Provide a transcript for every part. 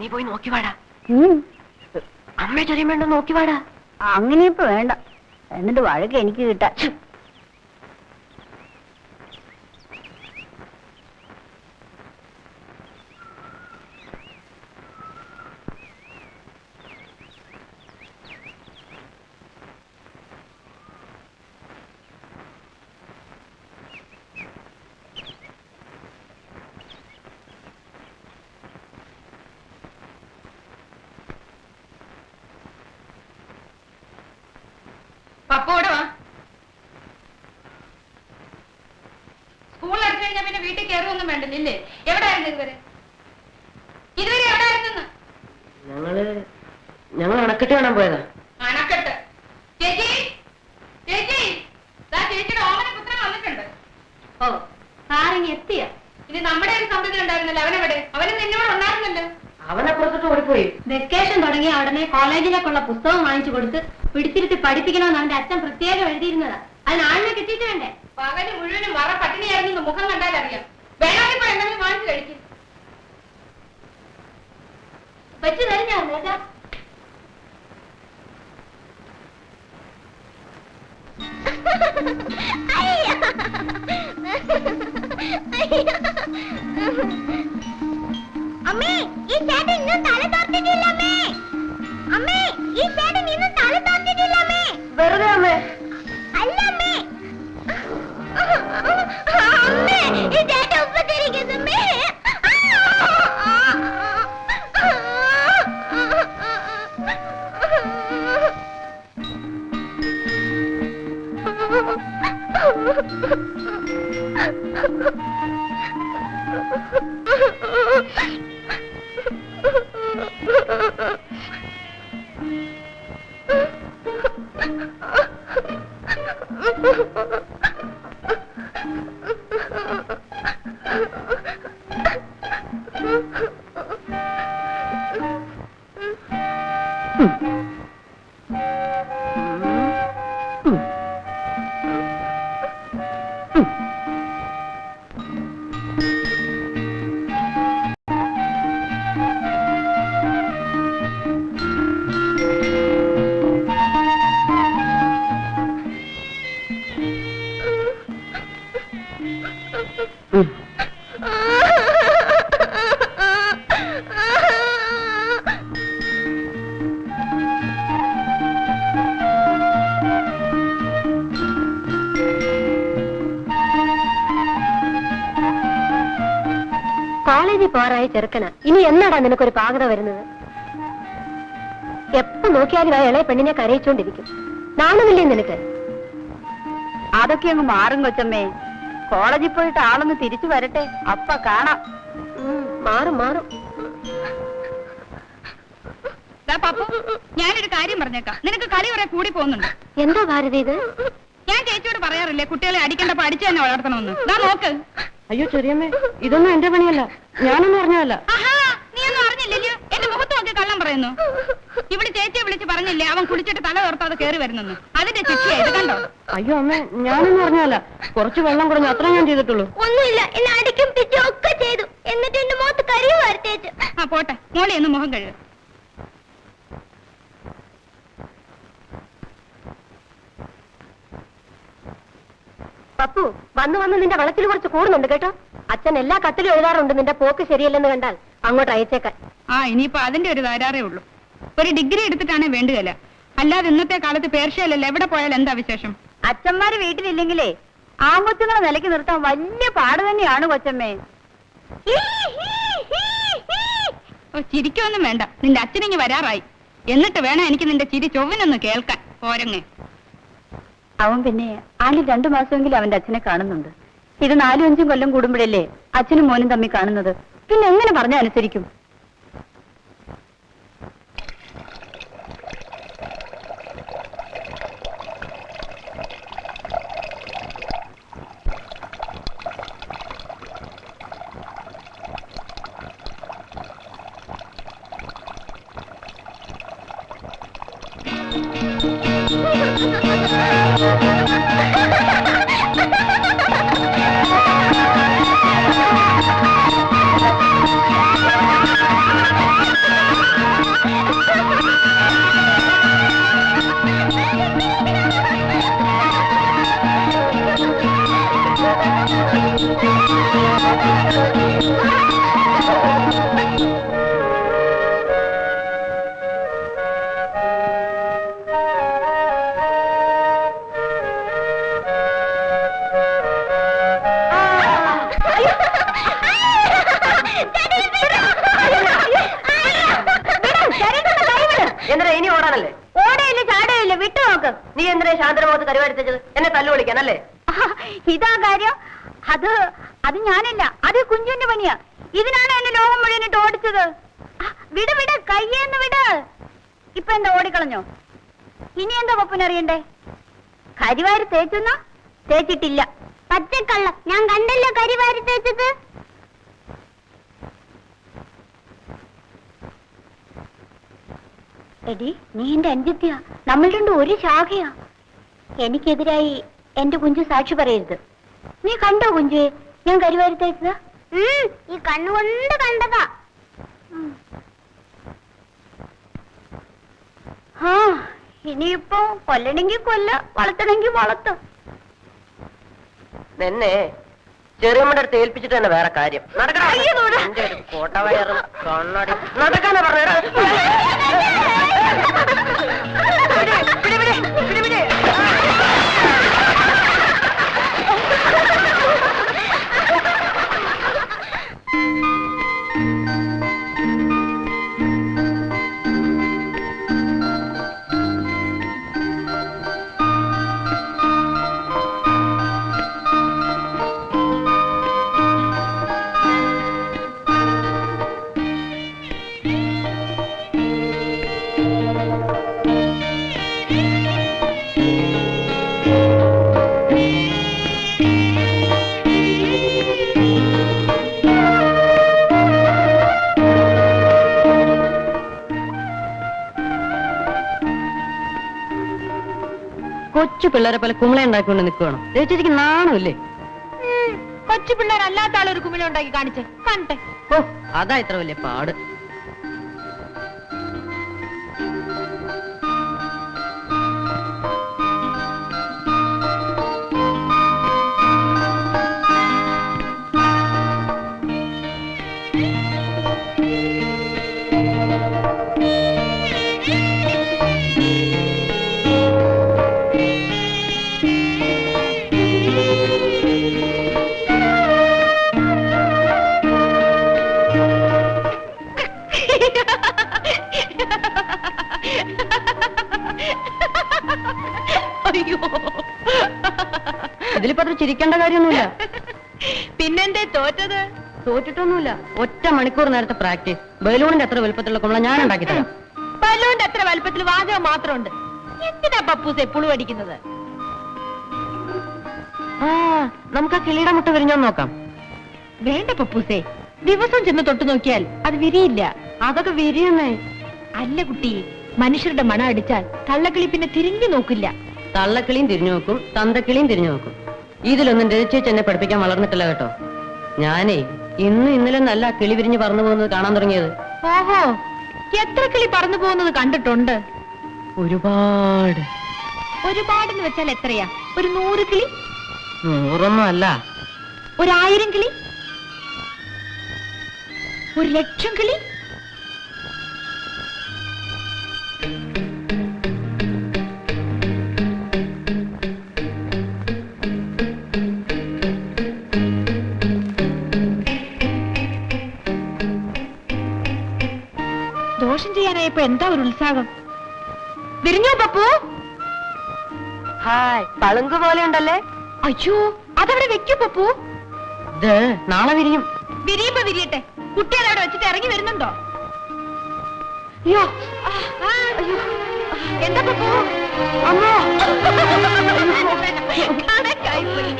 നീ പോയി നോക്കി വാടാ. അമ്മ ചെറിയ വേണ്ട നോക്കി വാടാ? അങ്ങനെ ഇപ്പൊ വേണ്ട. എന്നിട്ട് വഴക്ക് എനിക്ക് കിട്ടാൻ. പപ്പ ഇവിടെ വാ. സ്കൂളിൽ അടിച്ചു കഴിഞ്ഞാൽ പിന്നെ വീട്ടിൽ കയറുമൊന്നും വേണ്ടല്ലേ എവിടെയായിരുന്നു ഇതുവരെ? ഇതുവരെ എവിടെയായിരുന്നു ഞങ്ങൾ ഞങ്ങൾ അണക്കെട്ട് കാണാൻ പോയതാ. അണക്കെട്ട്. ചേച്ചി? ചേച്ചി? ദാ ചേച്ചിയുടെ ഓമന പുത്രൻ വന്നിട്ടുണ്ട്. ഓ സാറിങ് എത്തിയ. ഇനി നമ്മുടെ ഒരു ഉണ്ടായിരുന്നല്ലോ അവനെവിടെ? അവന് നിന്നോട് ഉണ്ടായിരുന്നല്ലോ. അവനപ്പുറത്തോട്ട് ഓടിപ്പോയി. വെക്കേഷൻ തുടങ്ങിയ ഉടനെ കോളേജിലേക്കുള്ള പുസ്തകം വാങ്ങിച്ചു കൊടുത്ത് പിടിച്ചിരുത്തി പഠിപ്പിക്കണമെന്ന് അവന്റെ അച്ഛൻ പ്രത്യേകം എഴുതിയിരുന്നതാ. അതിന് ആളിനെ കിട്ടിയിട്ട് വേണ്ടേ? പകൽ മുഴുവനും മറ പട്ടിണിയായിരുന്നു മുഖം കണ്ടാൽ അറിയാം വേണമെങ്കിൽ എന്തെങ്കിലും വാങ്ങിച്ചു കഴിക്കും. വെച്ച് രാജാ അമ്മേ ഈ ചേട്ടൻ ഇന്നും തല തോർത്തിട്ടില്ല അമ്മേ. വെറുതെ അമ്മേ. അല്ല അമ്മേ അമ്മേ. പോറായ ചെറുക്കന. ഇനി എന്നാടാ നിനക്കൊരു പാകത വരുന്നത്? എപ്പോ നോക്കിയാലും ആ ഇളയ പെണ്ണിനെ കരയിച്ചോണ്ടിരിക്കും. നാണമില്ലേ നിനക്ക്? അതൊക്കെ അങ്ങ് മാറും കൊച്ചമ്മേ. കോളേജിൽ പോയിട്ട് ആളൊന്ന് തിരിച്ചു വരട്ടെ. അപ്പ കാണാം. മാറും മാറും. ദാ പപ്പു ഞാനൊരു കാര്യം പറഞ്ഞേക്കാം. നിനക്ക് കളി വരെ കൂടി പോകുന്നുണ്ട്. എന്താ ഭാരതി ഇത്? ഞാൻ ചേച്ചിയോട് പറയാറില്ലേ കുട്ടികളെ അടിക്കേണ്ടപ്പോ അടിച്ചു തന്നെ വളർത്തണമെന്ന്. ദാ നോക്ക്. അയ്യോ ചെറിയമ്മേ ഇതൊന്നും എന്റെ പണിയല്ല. ഞാനൊന്നും അറിഞ്ഞല്ല എന്റെ മുഖത്ത് നോക്കി കള്ളം പറയുന്നു. ഇവിടെ ചേച്ചിയെ വിളിച്ച് പറഞ്ഞില്ലേ അവൻ കുളിച്ചിട്ട് തല തോർത്താതെ കയറി വരുന്നെന്ന്. അതിന്റെ കണ്ടോ? അയ്യോ അമ്മ ഞാനൊന്നും അറിഞ്ഞല്ല കുറച്ച് വെള്ളം കുറഞ്ഞു അത്ര ഞാൻ ചെയ്തിട്ടുള്ളൂ. ഒന്നുമില്ല എന്നെ അടിക്കും പിച്ചും ഒക്കെ ചെയ്തു. എന്നിട്ട് എന്റെ മുഖത്ത് കരിയും വരത്തേച്ച് ആ പോട്ടെ മോളെ ഒന്ന് മുഖം കഴുക. പപ്പു വന്ന് വന്ന് നിന്റെ വളത്തിൽ കുറച്ച് കൂടുന്നുണ്ട് കേട്ടോ. അച്ഛൻ എല്ലാ കത്തിലും എഴുതാറുണ്ട്. നിന്റെ പോക്ക് ശരിയല്ലെന്ന് കണ്ടാൽ അങ്ങോട്ട് അയച്ചേക്കാൻ. ആ ഇനിയിപ്പോ അതിന്റെ ഒരു തരാറേ ഉള്ളൂ. ഒരു ഡിഗ്രി എടുത്തിട്ടാണ് വേണ്ടുകയില്ല അല്ലാതെ ഇന്നത്തെ കാലത്ത് പേർഷ്യയിലല്ല? എവിടെ പോയാൽ എന്താ വിശേഷം? അച്ഛന്മാര് വീട്ടിലില്ലെങ്കിലേ ആമ്പത്തുങ്ങളെ നിലയ്ക്ക് നിർത്താൻ വലിയ പാട് തന്നെയാണ് കൊച്ചമ്മേ. ഓ ചിരിക്കൊന്നും വേണ്ട. നിന്റെ അച്ഛനിങ്ങി വരാറായി. എന്നിട്ട് വേണം എനിക്ക് നിന്റെ ചിരി ചൊവ്വിനൊന്ന് കേൾക്കാൻ. പോരങ്ങേ. അവൻ പിന്നെ ആണ്ടിൽ രണ്ടു മാസമെങ്കിലും അവന്റെ അച്ഛനെ കാണുന്നുണ്ട്. ഇത് നാലും അഞ്ചും കൊല്ലം കൂടുമ്പോഴല്ലേ അച്ഛനും മോനും തമ്മിൽ കാണുന്നത്? പിന്നെ എങ്ങനെ പറഞ്ഞ അനുസരിക്കും? ഓടാനല്ലേ ഓടയില്ല ചാടയില്ല. വിട്ടു നോക്ക്. നീ എന്തിനാ ശാന്തരമുഖത്ത് കരുവാടിച്ചത് എന്നെ തല്ലു വിളിക്കാനല്ലേ ഇതാ കാര്യം. അത് അത് ഞാനല്ല. അത് കുഞ്ഞിന്റെ പണിയാ. ഇതിനാണ് എന്നെ ലോകം മുഴുവനിട്ട് ഓടിച്ചത്. വിട് വിട്. കയ്യേന്ന് വിട്. ഇപ്പൊ എന്താ ഓടിക്കളഞ്ഞോ? ഇനി എന്താ പപ്പനറിയണ്ടേ കരിവാരി തേച്ചെന്നാ? തേച്ചിട്ടില്ല. പച്ചക്കള്ള. ഞാൻ കണ്ടല്ലോ കരിവാരി തേച്ചത്. എടി നീ എന്റെ അഞ്ചിത്യ നമ്മൾ രണ്ടും ഒരു ശാഖയാ. എനിക്കെതിരായി എന്റെ കുഞ്ചു സാക്ഷി പറയരുത്. നീ കണ്ടോ കുഞ്ചു ഞാൻ കരിവാരി തേച്ചത് ഈ കണ്ണുകൊണ്ട് കണ്ടതാ. ആ ഇനിയിപ്പോ കൊല്ലണെങ്കി കൊല്ല വളർത്തണെങ്കി വളർത്ത. നിന്നെ ചെറിയമ്മയുടെ അടുത്ത് ഏൽപ്പിച്ചിട്ട് തന്നെ വേറെ കാര്യം. നടക്കടാ. അയ്യോ, നോടാ. നിന്റെ ഒരു കോട്ടവയറും കണ്ണാടി നടക്കാനാ പറഞ്ഞത്. കൊച്ചു പിള്ളേരെ പോലെ കുമിള ഉണ്ടാക്കിക്കൊണ്ട് നിൽക്കുകയാണോ ചേച്ചിക്ക് നാണമില്ലേ? കൊച്ചു പിള്ളേരല്ലാത്ത ആളൊരു കുമിള ഉണ്ടാക്കി കാണിച്ചേ. കാണട്ടെ ഓ അതാ ഇത്ര വലിയ പാട്. ഇതിലിപ്പോ അത് ചിരിക്കേണ്ട കാര്യമൊന്നുമില്ല. പിന്നെന്തേ തോറ്റത്? തോറ്റിട്ടൊന്നുമില്ല. ഒറ്റ മണിക്കൂർ നേരത്തെ പ്രാക്ടീസ്. ബലൂണിന്റെ അത്ര വലുപ്പത്തിലുള്ള കുമ്പള ഞാൻ ഉണ്ടാക്കി തരാം. ബലൂണിന്റെ അത്ര വലുപ്പത്തിൽ വാചകം മാത്രമുണ്ട്. എന്തിനാ പപ്പൂസ് എപ്പോഴും അടിക്കുന്നത്? ആ നമുക്ക് ആ കിളിയുടെ മുട്ട വിരിഞ്ഞോ നോക്കാം. വേണ്ട പപ്പൂസേ. ദിവസം ചെന്ന് തൊട്ടു നോക്കിയാൽ അത് വിരിയില്ല. അതൊക്കെ വിരിയുന്നേ. അല്ല കുട്ടി മനുഷ്യരുടെ മണം അടിച്ചാൽ തള്ളക്കിളി പിന്നെ തിരിഞ്ഞു നോക്കില്ല. തള്ളക്കിളിയും തിരിഞ്ഞു നോക്കും തന്തക്കിളിയും തിരിഞ്ഞു നോക്കും. ഇതിലൊന്നും രചിച്ച് എന്നെ പഠിപ്പിക്കാൻ വളർന്നിട്ടില്ല കേട്ടോ. ഞാനേ ഇന്ന് ഇന്നലെ നല്ല കിളി വിരിഞ്ഞ് പറന്നു പോകുന്നത് കാണാൻ തുടങ്ങിയത്. ഓഹോ എത്ര കിളി പറന്നു പോകുന്നത് കണ്ടിട്ടുണ്ട്. ഒരുപാട്. ഒരുപാടെന്ന് വെച്ചാൽ എത്രയാ? ഒരു നൂറ് കിളി? നൂറൊന്നും അല്ല. ഒരായിരം കിളി? ഒരു ലക്ഷം കിളി? ദോഷം എന്താ ഒരു ഉത്സാഹം? വിരിഞ്ഞോ പപ്പു? ഹായ് പളുങ്ക് പോലെ ഉണ്ടല്ലേ? അയ്യോ അതവിടെ വെക്കൂ പപ്പു. നാളെ വിരിയും. വിരിയുമ്പോ വിരിയട്ടെ. കുട്ടി അതവിടെ വെച്ചിട്ട് ഇറങ്ങി വരുന്നുണ്ടോ? അയ്യോ. എന്താ പപ്പു? അമ്മോ. കണക്കായിപ്പോയി.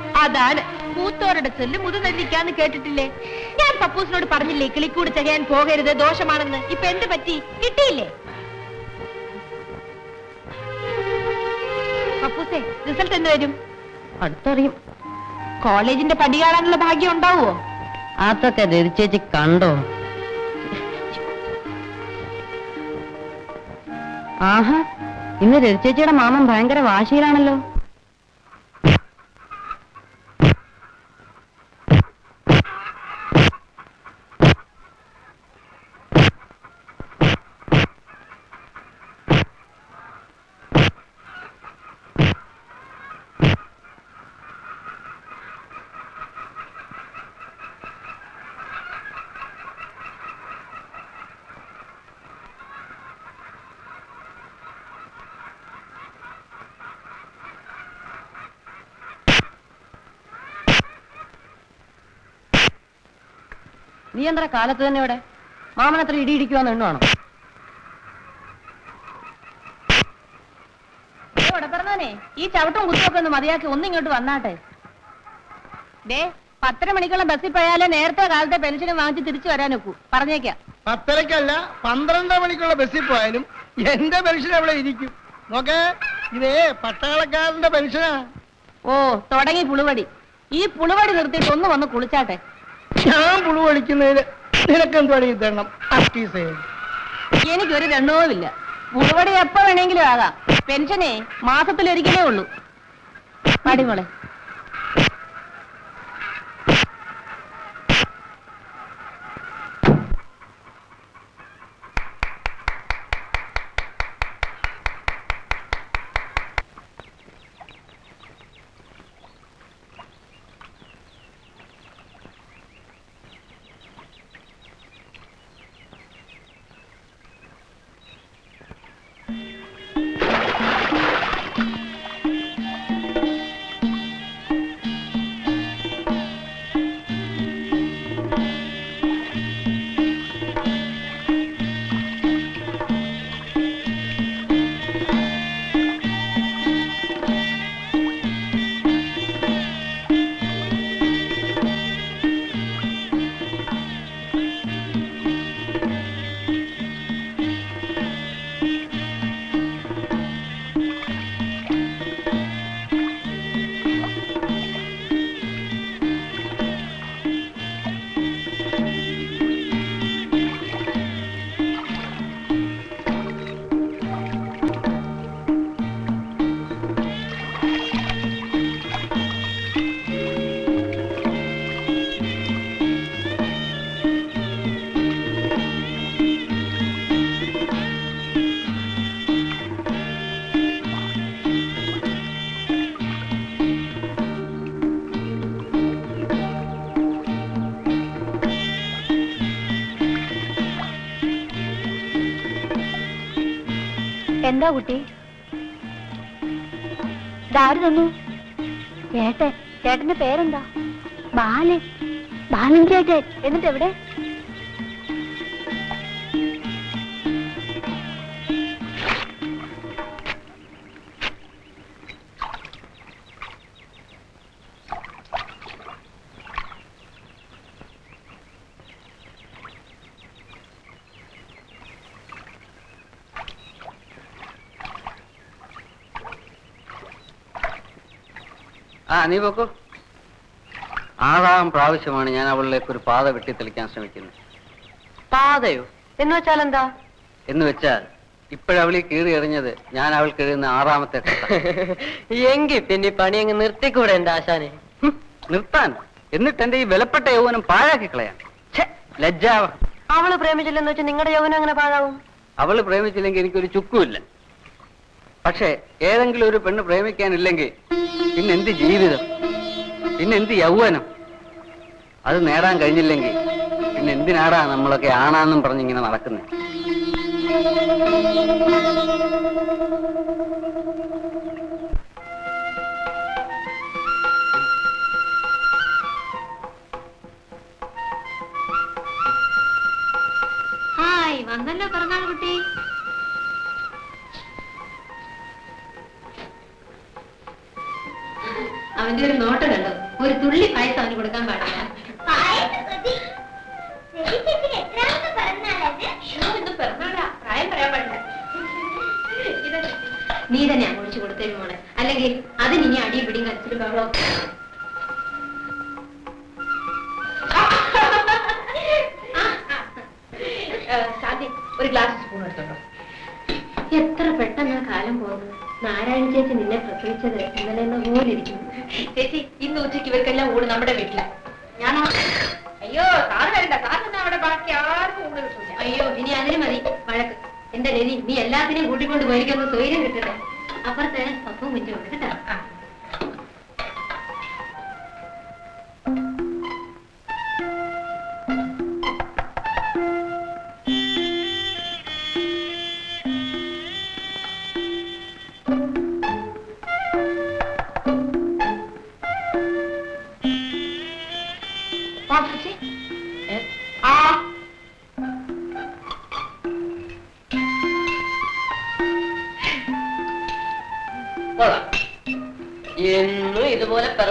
അതാണ്. മൂത്തോരുടെ ചെല്ല് മുതുനെല്ലിക്കാന്ന് കേട്ടിട്ടില്ലേ? ഞാൻ പപ്പൂസിനോട് പറഞ്ഞില്ലേ കിളിക്കൂട് ചെയ്യാൻ പോകരുത് ദോഷമാണെന്ന്. ഇപ്പൊ എന്ത് പറ്റി? കിട്ടിയില്ലേ? പപ്പൂസേ റിസൾട്ട് എന്ന് വരും? അടുത്തറിയും. കോളേജിന്റെ പടി കാണാനുള്ള ഭാഗ്യം ഉണ്ടാവുമോ? അതൊക്കെ ചേച്ചി കണ്ടോ? ആഹാ ഇന്ന് രതിച്ചേച്ചിയുടെ മാമൻ ഭയങ്കര വാശിയിലാണല്ലോ. നീ എന്താ കാലത്ത് തന്നെ ഇവിടെ. മാമൻ അത്ര ഇടി ഇടിക്കുവാന്ന് എണ്ണുവാണോ? ഈ ചവിട്ടും കുത്തുമൊക്കെ ഒന്ന് മതിയാക്കി ഒന്നിങ്ങോട്ട് വന്നാട്ടെ. ദേ പത്തര മണിക്കുള്ള ബസ്സിൽ പോയാലേ നേരത്തെ കാലത്തെ പെൻഷൻ വാങ്ങിച്ച് തിരിച്ചു വരാൻ ഒക്കൂ പറഞ്ഞേക്കാം. പത്തരക്കല്ല പന്ത്രണ്ട് മണിക്കുള്ള ബസ്സിൽ പോയാലും എന്റെ പെൻഷൻ അവിടെ ഇരിക്കും. നോക്കേ ഇതേ പട്ടാളക്കാരന്റെ പെൻഷനാ. ഓ തുടങ്ങി പുളുവടി. ഈ പുളുവടി നിർത്തിയിട്ട് ഒന്ന് വന്ന് കുളിച്ചാട്ടെ. ഞാൻ പുളു വലിക്കുന്നതിന് നിനക്കെന്താണ് ഈ തരണം അക്കീസേ എനിക്കൊരു രണ്ടോവില്ല. പുളുവടി എപ്പോ വേണമെങ്കിലും ആകാം. പെൻഷനേ മാസത്തിലൊരിക്കലേ ഉള്ളൂ. പടിമോളെ എന്താ കുട്ടി? ഇതാര് തന്നു? ചേട്ടൻ ചേട്ടന്റെ പേരെന്താ? ബാലൻ. ബാലൻ ചേട്ടൻ. എന്നിട്ട് എവിടെ ആ നീ പോക്കോ. ആറാം പ്രാവശ്യമാണ് ഞാൻ അവളിലേക്ക് ഒരു പാത വെട്ടി തെളിക്കാൻ ശ്രമിക്കുന്നത്. പാതയോ? എന്ന് വെച്ചാൽ എന്താ? എന്ന് വെച്ചാൽ ഇപ്പോഴവളി കീറി എറിഞ്ഞത് ഞാൻ അവൾക്ക് എഴുതുന്ന ആറാമത്തെ എങ്കിൽ എങ്കി പിന്നെ പണി അങ്ങ് നിർത്തിക്കൂടെ എന്റെ ആശാനെ? നിർത്താൻ. എന്നിട്ട് എന്റെ ഈ വിലപ്പെട്ട യൗവനം പാഴാക്കി കളയാൻ. ലജ്ജാവ അവൾ പ്രേമിച്ചില്ലെന്ന് വെച്ചാൽ നിങ്ങളുടെ യൗവനം അങ്ങനെ പാഴാവും? അവൾ പ്രേമിച്ചില്ലെങ്കിൽ എനിക്കൊരു ചുക്കുമില്ല. പക്ഷേ ഏതെങ്കിലും ഒരു പെണ്ണ് പ്രേമിക്കാനില്ലെങ്കിൽ പിന്നെന്ത് ജീവിതം? പിന്നെന്ത് യൗവനം? അത് നേടാൻ കഴിഞ്ഞില്ലെങ്കിൽ പിന്നെ എന്തിനാടാ നമ്മളൊക്കെ ആണാന്നും പറഞ്ഞിങ്ങനെ നടക്കുന്നത് ഹായ് വന്നല്ലോ പിറന്നാൾ കുട്ടി. അവന്റെ ഒരു നോട്ടം കണ്ടോ? ഒരു തുള്ളി പായസം അവന് കൊടുക്കാൻ പാടില്ല. നീ തന്നെ ഒഴിച്ചു കൊടുത്തേ മോളെ. അല്ലെങ്കിൽ അതിന് ഇനി അടിയും പിടിയും കച്ചിട്ട് ബഹളോ നാരായണ ചേച്ചി നിന്നെ പ്രസവിച്ചത് ഇന്നലെ പോലെ ഇരിക്കുന്നു ചേച്ചി ഇന്ന് ഉച്ചയ്ക്ക് ഇവർക്കെല്ലാം ഊണ് നമ്മുടെ വീട്ടില. ഞാനോ? അയ്യോ സാറ് വരണ്ട. സാറിന് അവിടെ ബാക്കി ആർക്കും ഊണ് കിട്ടില്ല അയ്യോ ഇനി അതിന് മതി. വഴക്ക്. എന്റെ ലതി നീ എല്ലാത്തിനെയും കൂട്ടിക്കൊണ്ട് പോയിരിക്കുന്ന സ്വൈര്യം കിട്ടട്ടെ. അപ്പുറത്തെ പപ്പും കുഞ്ഞുണ്ട് കേട്ടോ.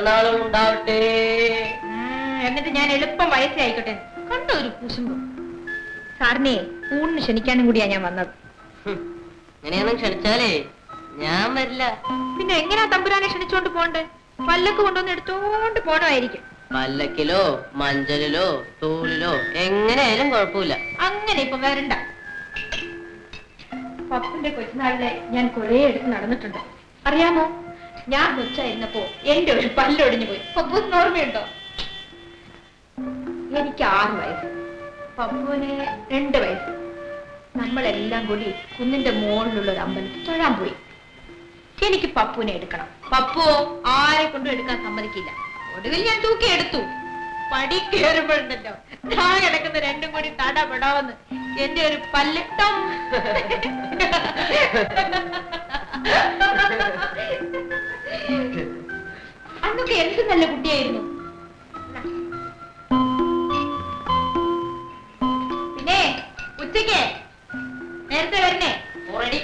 പിറന്നാളുകൾ ഉണ്ടാവട്ടെ. എന്നിട്ട് ഞാൻ എളുപ്പം വയസ്സായിക്കോട്ടെ കണ്ട ഒരു കുശുമ്പ് സാറിനെ ഊണിന് ക്ഷണിക്കാനും കൂടിയാ ഞാൻ വന്നത്. അങ്ങനെയാണെന്ന് ഇങ്ങനെയൊന്നും ക്ഷണിച്ചാലേ ഞാൻ വരില്ല. പിന്നെ എങ്ങനെയാ തമ്പുരാനെ ക്ഷണിച്ചോണ്ട് പോണ്ടേ പല്ലക്ക് കൊണ്ടുവന്ന് എടുത്തോണ്ട് പോണമായിരിക്കും. പല്ലക്കിലോ മഞ്ചലിലോ തൂളിലോ എങ്ങനെയായാലും കുഴപ്പമില്ല. അങ്ങനെ ഇപ്പൊ വരണ്ട. പപ്പിന്റെ കൊച്ചുനാളിലെ ഞാൻ കൊറേ എടുത്ത് നടന്നിട്ടുണ്ട്. അറിയാമോ? ഞാൻ കൊച്ചായിരുന്നപ്പോ എന്റെ ഒരു പല്ലൊടിഞ്ഞു പോയി. പപ്പൂസിന് ഓർമ്മയുണ്ടോ? എനിക്ക് ആറ് വയസ്സ്. പപ്പുവിന് രണ്ട് വയസ്സ്. നമ്മളെല്ലാം കൂടി കുന്നിന്റെ മുകളിലുള്ള ഒരു അമ്പലത്തിൽ തൊഴാൻ പോയി. എനിക്ക് പപ്പുവിനെ എടുക്കണം. പപ്പുവോ? ആരെ കൊണ്ടും എടുക്കാൻ സമ്മതിക്കില്ല. ഒടുവിൽ ഞാൻ തൂക്കി എടുത്തു. പടി കയറുമ്പോഴുണ്ടല്ലോ. ഞാൻ കിടക്കുന്ന രണ്ടും കൂടി തടപെടാവെന്ന് എന്റെ ഒരു പല്ലട്ടം. അന്നൊക്കെ എന്ത് നല്ല കുട്ടിയായിരുന്നു. പിന്നെ ഉച്ചയ്ക്ക് നേരത്തെ വരണേ. റെഡി.